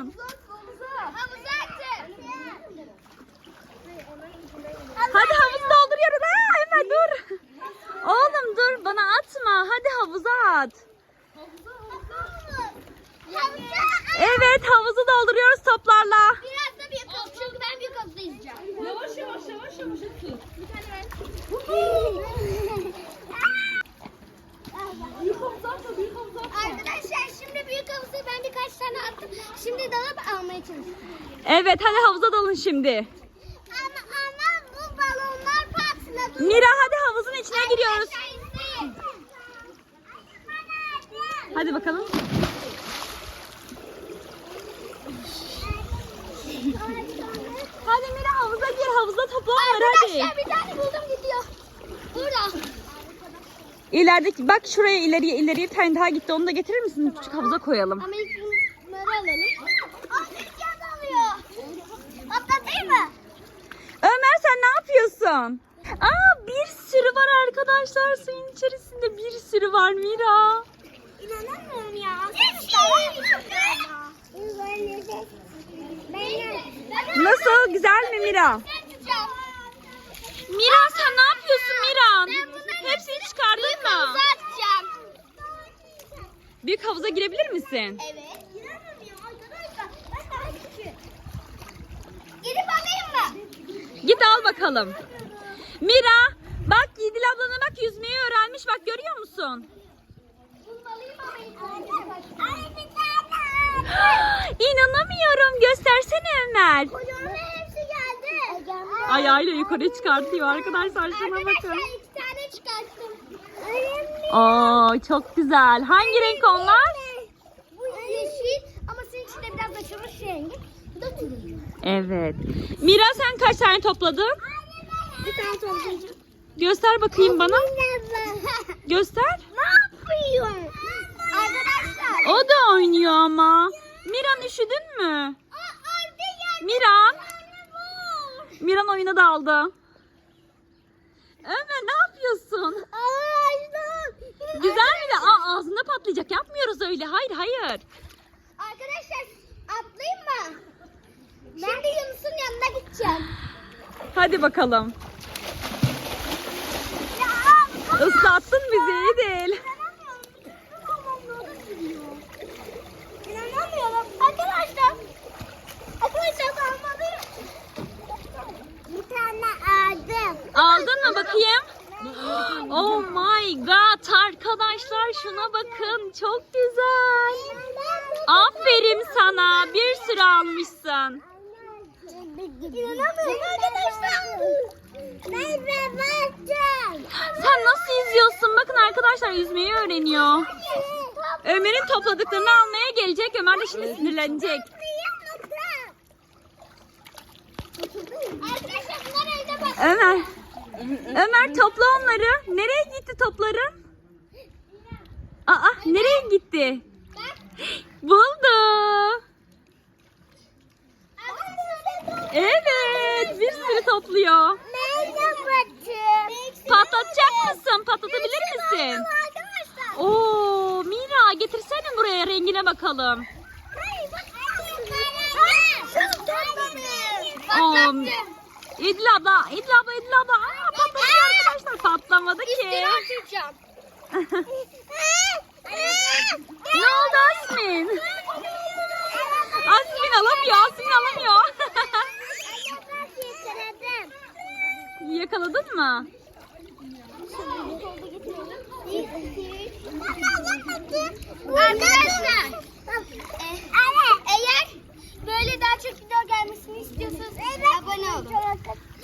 Havuza attım. Hadi havuzu dolduruyoruz. Ha, Ömer dur. Oğlum dur bana atma. Hadi havuza at. Havuza. Evet havuzu dolduruyoruz toplarla. Biraz da büyük havuz. Çünkü ben büyük havuzda yüzeceğim. Yavaş yavaş yavaş yavaş atın. Bir tane ben. Büyük havuza atın, büyük havuza atın. Arkadaşlar şimdi büyük havuza ben birkaç tane attım. Şimdi dalıp almaya çalışıyorum. Evet hadi havuza dalın şimdi. Ama ama bu balonlar patladı. Mira hadi havuzun içine giriyoruz. Arkadaşlar izleyin. Hadi bakalım. Hadi Mira havuza gir. Havuzda toplar var hadi. Arkadaşlar bir tane buldum gidiyor. Burada. İlerideki bak şuraya ileriye ileriye tane daha gitti. Onu da getirir misin? Küçük havuza koyalım. Ama ilk bunları alalım. Aa rüzgar alıyor. Atlatayım mı? Ömer sen ne yapıyorsun? Aa bir sürü var arkadaşlar suyun içerisinde bir sürü var Mira. İnanamıyorum ya. Nasıl güzel mi Mira? Mira sen ne yapıyorsun Mira? Hepsini çıkardın mı? Büyük havuza girebilir misin? Evet. İnanamıyorum arkadaşlar. Ben daha küçük. Gidip alayım mı? Bakalım. Mira bak Yedil ablana bak yüzmeyi öğrenmiş bak görüyor musun? İnanamıyorum göstersene Ömer. Ayağıyla yukarı çıkartıyor arkadaşlar şuna bakın. Arkadaşlar iki tane çıkarttım. Oo çok güzel. Hangi renk onlar? Bu yeşil ama senin içinde biraz açılmış rengi. Bu da turuncu. Evet. Mira sen kaç tane topladın? Bir tane toplayacağım. Göster bakayım bana. Göster. ne yapıyorsun? Arkadaşlar. O da oynuyor ama. Miran üşüdün mü? Miran. Miran oyuna daldı. Ömer ne yapıyorsun? Güzel mi de? Aa, ağzında patlayacak. Yapmıyoruz öyle. Hayır hayır. Arkadaşlar atlayayım mı? Hadi bakalım. Islattın bizi iyi değil. İnanamıyorum. Arkadaşlar. Arkadaşlar almalıyım. Bir tane aldım. Aldın mı bakayım? Oh my god arkadaşlar şuna bakın çok güzel. Aferin sana bir sürü almışsın. İnanamıyorum arkadaşlar. Ben bakacağım. Sen nasıl yüzüyorsun? Bakın arkadaşlar yüzmeyi öğreniyor. Ömer'in topladıklarını almaya gelecek. Ömer de şimdi sinirlenecek. Ömer. Ömer topla onları. Nereye gitti topların? Aa nereye gitti? Bak. Buldu. Arkadaşlar. Evet bir sürü topluyor. Ben de bakacağım. Patlatacak mısın? Patlatabilir misin? Arkadaşlar. Oo Mira getirsene buraya rengine bakalım. Hayır bak. Patlattım. İdil abla, İdil abla, İdil abla. Aa, patladı arkadaşlar. Patlamadı ki. Ne oldu Asmin? Asmin alamıyor, Asmin alamıyor. Yakaladın mı? Arkadaşlar e, eğer böyle daha çok video gelmesini istiyorsanız abone olun.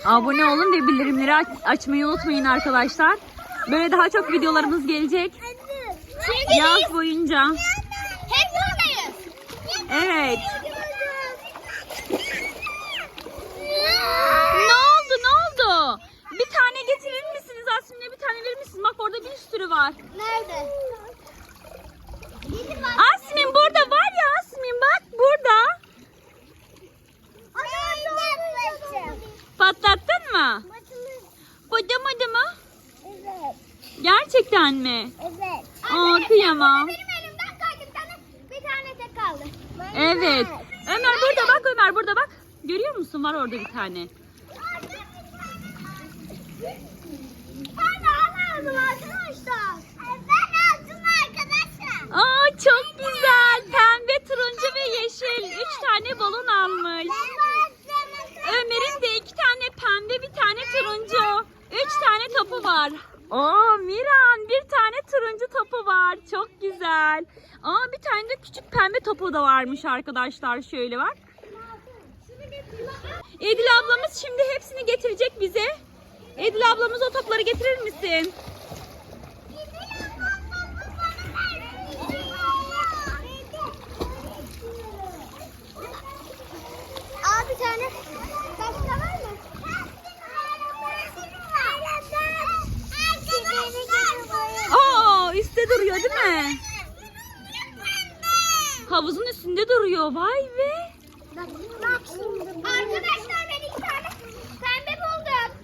Abone olun ve bildirimleri aç- açmayı unutmayın arkadaşlar. Böyle daha çok videolarımız gelecek. Çünkü Yaz boyunca. hep buradayız. Evet. Ne oldu, ne oldu? Bir tane getirir misiniz Asmin'e bir tane verir misiniz? Bak orada bir sürü var. Nerede? Asmin burada var ya Asmin bak burada. Patlattın mı? Kocaman mı? Evet. Gerçekten mi? Evet. Aa kıyamam. Benim elimden kaydı bir tane, bir tane tek kaldı. Evet. var burada bak. Görüyor musun? Var orada bir tane. Almadım arkadaşlar. Ben aldım arkadaşlar. Aa çok güzel. Pembe, turuncu ve yeşil. Üç tane balon almış. Ömer'in de iki tane pembe, bir tane turuncu. Üç tane topu var. Oo Miran bir tane turuncu topu var. Çok güzel. Aa bir tane de küçük pembe topu da varmış arkadaşlar. Şöyle bak. Edil ablamız şimdi hepsini getirecek bize. Edil ablamız o topları getirir misin? Aa bir tane. Başka var mı? Aa üstte duruyor değil mi? Havuzun üstünde duruyor. Vay be. Bak, bak şimdi. Arkadaşlar ben iki tane pembe buldum.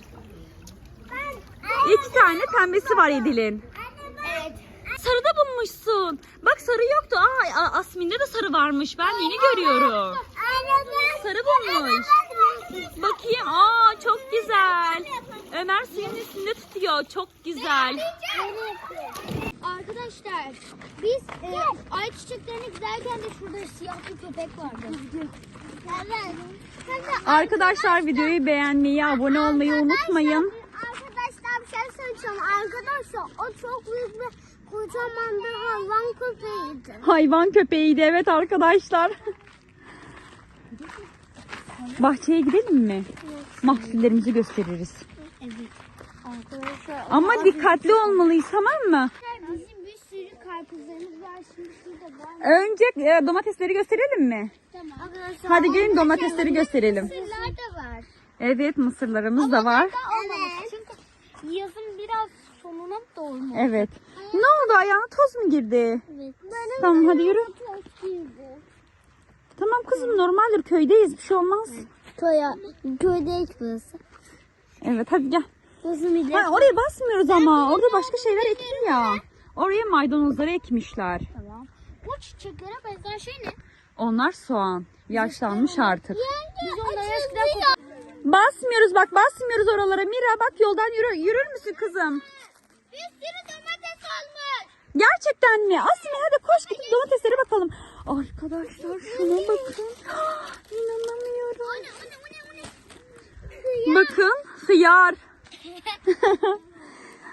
Ben. İki tane pembesi var Edil'in. Evet. Sarı da bulmuşsun. Bak sarı yoktu. Aa Asmin'de de sarı varmış. Ben yeni görüyorum. Sarı bulmuş. Bakayım. Aa çok güzel. Ömer suyun üstünde tutuyor. Çok güzel. Arkadaşlar biz e, ay çiçeklerini giderken de şurada siyah bir köpek vardı. Arkadaşlar videoyu beğenmeyi, abone olmayı unutmayın. Arkadaşlar bir şey söyleyeceğim. Arkadaşlar o çok büyük bir kocaman bir hayvan köpeğiydi. Hayvan köpeğiydi evet arkadaşlar. Bahçeye gidelim mi? Mahsullerimizi gösteririz. Evet. Arkadaşlar Ama dikkatli olmalıyız tamam mı? Karpuzlarımız var. Şimdi şurada var. Önce e, domatesleri gösterelim mi? Tamam. Arkadaşlar Hadi gelin domatesleri gösterelim. Mısırlar da var. Evet mısırlarımız da var. Evet. Çünkü yazın biraz sonuna doğru. Evet. Ne oldu ayağına toz mu girdi? Evet. Tamam hadi yürü. Tamam kızım normaldir köydeyiz bir şey olmaz. Köye, köyde hiç burası. Evet hadi gel. Bir de. Ha, oraya basmıyoruz ama orada başka şeyler ekili ya. Oraya maydanozları ekmişler. Tamam. Bu çiçeklere benzer şey ne? Onlar soğan. Yaşlanmış artık. Biz onları eskiden Basmıyoruz bak basmıyoruz oralara. Mira bak yoldan yürü, yürür müsün kızım? Bir sürü domates almış. Gerçekten mi? Asmi hadi koş gidip domateslere bakalım. Arkadaşlar şuna bakın. İnanamıyorum. O ne o ne o ne o ne? Bakın hıyar.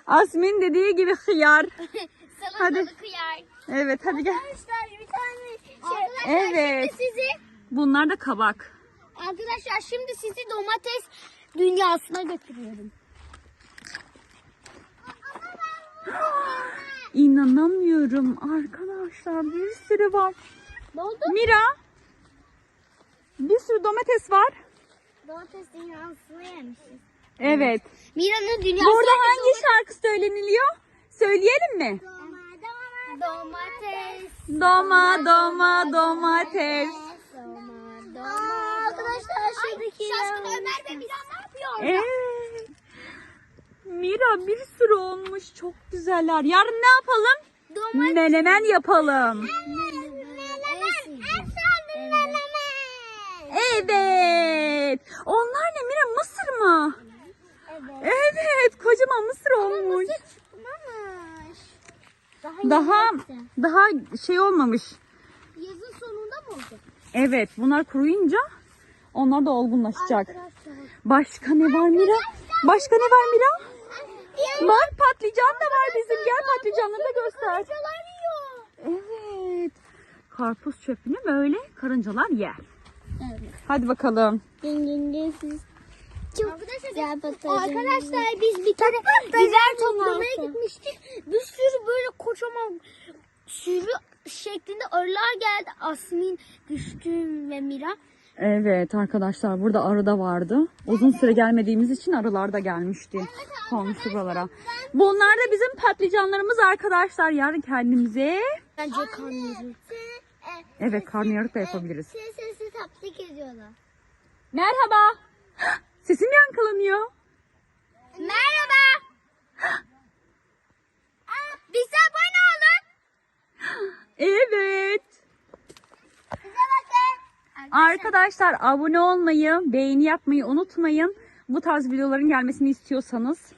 Asmin dediği gibi hıyar. Salatalık Hadi. hıyar. Evet hadi gel. Arkadaşlar bir tane şey. Evet. Şimdi sizi Bunlar da kabak. arkadaşlar şimdi sizi domates dünyasına götürüyorum. İnanamıyorum arkadaşlar bir sürü var. Ne oldu? Mira bir sürü domates var. Domates dünyasına yemişiz. Evet. Mira'nın dünyası. Burada hangi şarkı söyleniliyor? Söyleyelim mi? Domates. Doma doma domates. Doma, doma. Arkadaşlar. Şaşkın Ömer ve Mira ne yapıyor? Evet. Mira bir sürü olmuş. Çok güzeller. Yarın ne yapalım? Domates. Menemen yapalım. Evet. Onlar ne Mira? Mısır mı? Evet. Evet. Kocaman mısır olmuş. Çıkmamış. Daha yeni daha şey olmamış. Yazın sonunda mı olacak? Evet. Bunlar kuruyunca onlar da olgunlaşacak. Arkadaşlar. Başka ne var Mira? Başka ne var Mira? Bak patlıcan da var bizim. Gel patlıcanları da göster. Evet. Karpuz çöpünü böyle karıncalar yer. Evet. Hadi bakalım. siz. Çok güzel Arkadaşlar biz bir kere biber toplamaya gitmiştik. Bir sürü böyle kocaman sürü şeklinde arılar geldi. Asmin, Düştüm ve Mira. Evet arkadaşlar burada arı da vardı. Uzun süre gelmediğimiz için arılar da gelmişti. Konmuştu buralara. Bunlar da bizim patlıcanlarımız arkadaşlar. Yarın kendimize Bence kanıyoruz. evet karnıyarık da yapabiliriz. Ses sesi taplik ediyorlar. Merhaba. Sesim yankılanıyor. Merhaba. Bize abone olun. Evet. Bize bakın. Arkadaşlar abone olmayı, beğeni yapmayı unutmayın. Bu tarz videoların gelmesini istiyorsanız.